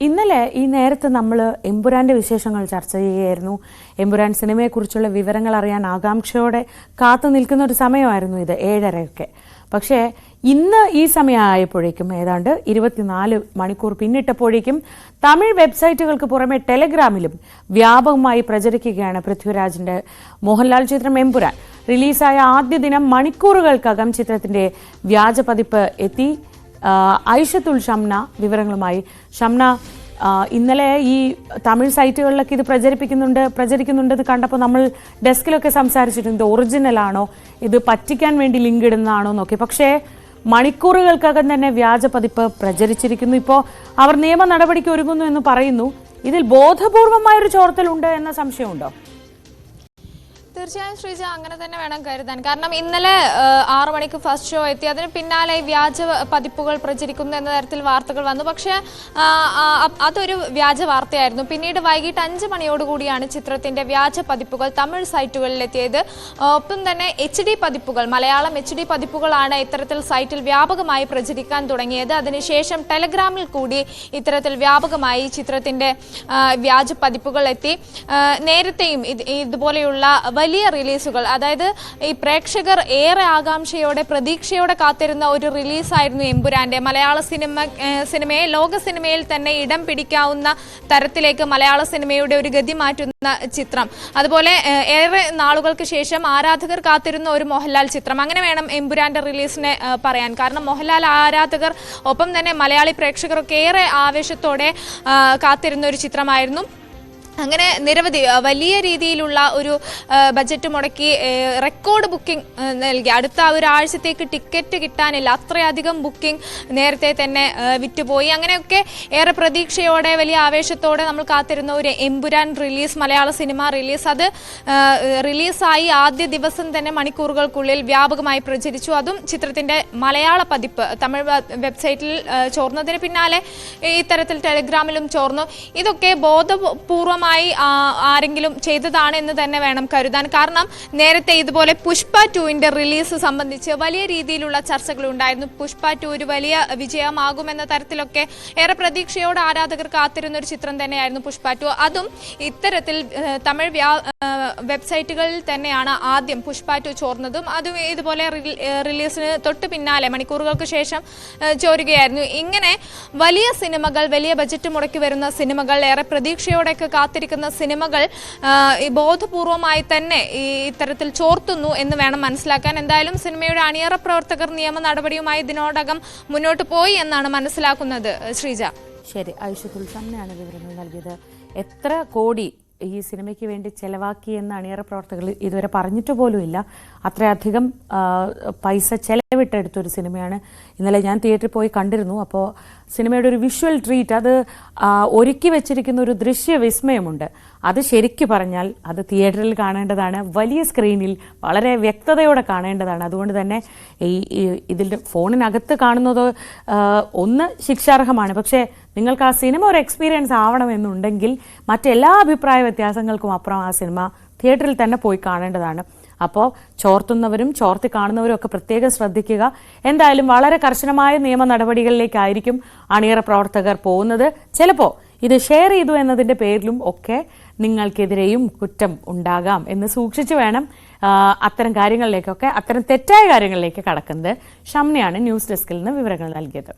ഇന്നലെ ഈ നേരത്തെ നമ്മൾ എമ്പുരാന്റെ വിശേഷങ്ങൾ ചർച്ച ചെയ്യുകയായിരുന്നു. എമ്പുരാൻ സിനിമയെക്കുറിച്ചുള്ള വിവരങ്ങൾ അറിയാൻ ആകാംക്ഷയോടെ കാത്തു നിൽക്കുന്ന ഒരു സമയമായിരുന്നു ഇത് ഏഴരയൊക്കെ. പക്ഷേ ഇന്ന് ഈ സമയമായപ്പോഴേക്കും ഏതാണ്ട് ഇരുപത്തിനാല് മണിക്കൂർ പിന്നിട്ടപ്പോഴേക്കും തമിഴ് വെബ്സൈറ്റുകൾക്ക് പുറമെ ടെലഗ്രാമിലും വ്യാപകമായി പ്രചരിക്കുകയാണ് പൃഥ്വിരാജിന്റെ മോഹൻലാൽ ചിത്രം എമ്പുരാൻ. റിലീസായ ആദ്യ ദിനം മണിക്കൂറുകൾക്കകം ചിത്രത്തിന്റെ വ്യാജപതിപ്പ് എത്തി. ഐഷത്തുൽ ഷംന വിവരങ്ങളുമായി. ഷംന ഇന്നലെ ഈ തമിഴ് സൈറ്റുകളിലൊക്കെ ഇത് പ്രചരിപ്പിക്കുന്നുണ്ട് പ്രചരിക്കുന്നുണ്ട് പ്രചരിക്കുന്നുണ്ടെന്ന് കണ്ടപ്പോൾ നമ്മൾ ഡെസ്കിലൊക്കെ സംസാരിച്ചിട്ടുണ്ട്. ഇത് ഒറിജിനൽ ആണോ? ഇത് പറ്റിക്കാൻ വേണ്ടി ലിങ്ക് ഇടുന്നതാണോ എന്നൊക്കെ. പക്ഷേ മണിക്കൂറുകൾക്കകം തന്നെ വ്യാജ പതിപ്പ് പ്രചരിച്ചിരിക്കുന്നു. ഇപ്പോൾ അവർ നിയമ നടപടിക്ക് ഒരുങ്ങുന്നു എന്ന് പറയുന്നു. ഇതിൽ ബോധപൂർവമായ ബോധപൂർവമായൊരു ചോർത്തലുണ്ട് എന്ന സംശയമുണ്ടോ? തീർച്ചയായും ശ്രീജ അങ്ങനെ തന്നെ വേണം കരുതാൻ. കാരണം ഇന്നലെ ആറു മണിക്ക് ഫസ്റ്റ് ഷോ എത്തി. അതിന് പിന്നാലെ വ്യാജ പതിപ്പുകൾ പ്രചരിക്കുന്നു എന്ന തരത്തിൽ വാർത്തകൾ വന്നു. പക്ഷേ അതൊരു വ്യാജ വാർത്തയായിരുന്നു. പിന്നീട് വൈകിട്ട് അഞ്ച് മണിയോടുകൂടിയാണ് ചിത്രത്തിന്റെ വ്യാജ പതിപ്പുകൾ തമിഴ് സൈറ്റുകളിൽ എത്തിയത് ഒപ്പം തന്നെ എച്ച് ഡി പതിപ്പുകൾ മലയാളം എച്ച് ഡി പതിപ്പുകളാണ് ഇത്തരത്തിൽ സൈറ്റിൽ വ്യാപകമായി പ്രചരിക്കാൻ തുടങ്ങിയത്. അതിനുശേഷം ടെലഗ്രാമിൽ കൂടി ഇത്തരത്തിൽ വ്യാപകമായി ചിത്രത്തിന്റെ വ്യാജ പതിപ്പുകൾ എത്തി. നേരത്തെയും ഇതുപോലെയുള്ള വലിയ റിലീസുകൾ. അതായത് ഈ പ്രേക്ഷകർ ഏറെ ആകാംക്ഷയോടെ പ്രതീക്ഷയോടെ കാത്തിരുന്ന ഒരു റിലീസായിരുന്നു എമ്പുരാന്റെ. മലയാള സിനിമ സിനിമയെ ലോക സിനിമയിൽ തന്നെ ഇടം പിടിക്കാവുന്ന തരത്തിലേക്ക് മലയാള സിനിമയുടെ ഒരു ഗതി മാറ്റുന്ന ചിത്രം. അതുപോലെ ഏറെ നാളുകൾക്ക് ശേഷം ആരാധകർ കാത്തിരുന്ന ഒരു മോഹൻലാൽ ചിത്രം. അങ്ങനെ വേണം എമ്പുരാന്റെ റിലീസിനെ പറയാൻ. കാരണം മോഹൻലാൽ ആരാധകർ ഒപ്പം തന്നെ മലയാളി പ്രേക്ഷകരൊക്കെ ഏറെ ആവേശത്തോടെ കാത്തിരുന്ന ഒരു ചിത്രമായിരുന്നു. അങ്ങനെ നിരവധി വലിയ രീതിയിലുള്ള ഒരു ബജറ്റ് മുടക്കി റെക്കോർഡ് ബുക്കിംഗ് നൽകി. അടുത്ത ഒരാഴ്ചത്തേക്ക് ടിക്കറ്റ് കിട്ടാനില്ല. അത്രയധികം ബുക്കിംഗ് നേരത്തെ തന്നെ വിറ്റുപോയി. അങ്ങനെയൊക്കെ ഏറെ പ്രതീക്ഷയോടെ വലിയ ആവേശത്തോടെ നമ്മൾ കാത്തിരുന്ന ഒരു എമ്പുരാൻ റിലീസ് മലയാള സിനിമ റിലീസ്. അത് റിലീസായി ആദ്യ ദിവസം തന്നെ മണിക്കൂറുകൾക്കുള്ളിൽ വ്യാപകമായി പ്രചരിച്ചു. അതും ചിത്രത്തിന്റെ മലയാള പതിപ്പ് തമിഴ് വെബ്സൈറ്റിൽ ചോർന്നതിന് പിന്നാലെ ഇത്തരത്തിൽ ടെലിഗ്രാമിലും ചോർന്നു. ഇതൊക്കെ ബോധപൂർവമായി ആ, ആരെങ്കിലും ചെയ്തതാണ് എന്ന് തന്നെ വേണം കരുതാൻ. കാരണം നേരത്തെ ഇതുപോലെ പുഷ്പ ടുവിന്റെ റിലീസ് സംബന്ധിച്ച് വലിയ രീതിയിലുള്ള ചർച്ചകൾ ഉണ്ടായിരുന്നു പുഷ്പ ടു ഒരു വലിയ വിജയമാകുമെന്ന തരത്തിലൊക്കെ ഏറെ പ്രതീക്ഷയോടെ ആരാധകർ കാത്തിരുന്ന ഒരു ചിത്രം തന്നെയായിരുന്നു പുഷ്പ ടു. അതും ഇത്തരത്തിൽ തമിഴ് വ്യാ വെബ്സൈറ്റുകളിൽ തന്നെയാണ് ആദ്യം പുഷ്പ ചോർന്നതും അതും ഇതുപോലെ റിലീസിന് തൊട്ട് പിന്നാലെ മണിക്കൂറുകൾക്ക് ശേഷം ചോരുകയായിരുന്നു. ഇങ്ങനെ വലിയ സിനിമകൾ വലിയ ബജറ്റ് മുടക്കി വരുന്ന സിനിമകൾ ഏറെ പ്രതീക്ഷയോടെയൊക്കെ കാത്തിരിക്കുന്ന സിനിമകൾ ബോധപൂർവമായി തന്നെ ഈ ഇത്തരത്തിൽ ചോർത്തുന്നു എന്ന് വേണം മനസ്സിലാക്കാൻ. എന്തായാലും സിനിമയുടെ അണിയറ പ്രവർത്തകർ നിയമ നടപടിയുമായി ഇതിനോടകം മുന്നോട്ട് പോയി എന്നാണ് മനസ്സിലാക്കുന്നത്. ശ്രീജ. ശരി ഐഷത്തുൽ തന്നെയാണ് വിവരങ്ങൾ നൽകിയത്. എത്ര കോടി ഈ സിനിമയ്ക്ക് വേണ്ടി ചെലവാക്കി എന്ന് അണിയറ പ്രവർത്തകർ ഇതുവരെ പറഞ്ഞിട്ട് പോലുമില്ല. അത്രയധികം പൈസ പൈസ ചെലവിട്ടെടുത്തൊരു സിനിമയാണ്. ഇന്നലെ ഞാൻ തിയേറ്ററിൽ പോയി കണ്ടിരുന്നു. അപ്പോൾ സിനിമയുടെ ഒരു വിഷ്വൽ ട്രീറ്റ് അത് ഒരുക്കി വെച്ചിരിക്കുന്ന ഒരു ദൃശ്യ വിസ്മയമുണ്ട്. അത് ശരിക്കു പറഞ്ഞാൽ അത് തിയേറ്ററിൽ കാണേണ്ടതാണ്. വലിയ സ്ക്രീനിൽ വളരെ വ്യക്തതയോടെ കാണേണ്ടതാണ്. അതുകൊണ്ട് തന്നെ ഈ ഇതിന്റെ ഫോണിനകത്ത് കാണുന്നത് ഒന്ന് ശിക്ഷാർഹമാണ്. പക്ഷേ നിങ്ങൾക്ക് ആ സിനിമ ഒരു എക്സ്പീരിയൻസ് ആവണമെന്നുണ്ടെങ്കിൽ മറ്റെല്ലാ അഭിപ്രായ വ്യത്യാസങ്ങൾക്കും അപ്പുറം ആ സിനിമ തിയേറ്ററിൽ തന്നെ പോയി കാണേണ്ടതാണ്. അപ്പോൾ ചോർത്തുന്നവരും ചോർത്തി കാണുന്നവരും ഒക്കെ പ്രത്യേകം ശ്രദ്ധിക്കുക. എന്തായാലും വളരെ കർശനമായ നിയമ നടപടികളിലേക്കായിരിക്കും അണിയറ പ്രവർത്തകർ പോകുന്നത്. ചിലപ്പോൾ ഇത് ഷെയർ ചെയ്തു എന്നതിന്റെ പേരിലും ഒക്കെ നിങ്ങൾക്കെതിരെയും കുറ്റം ഉണ്ടാകാം എന്ന് സൂക്ഷിച്ചു വേണം അത്തരം കാര്യങ്ങളിലേക്കൊക്കെ അത്തരം തെറ്റായ കാര്യങ്ങളിലേക്ക് കടക്കുന്നത്. ഷംനയാണ് ന്യൂസ് ഡെസ്കിൽ നിന്ന് വിവരങ്ങൾ നൽകിയത്.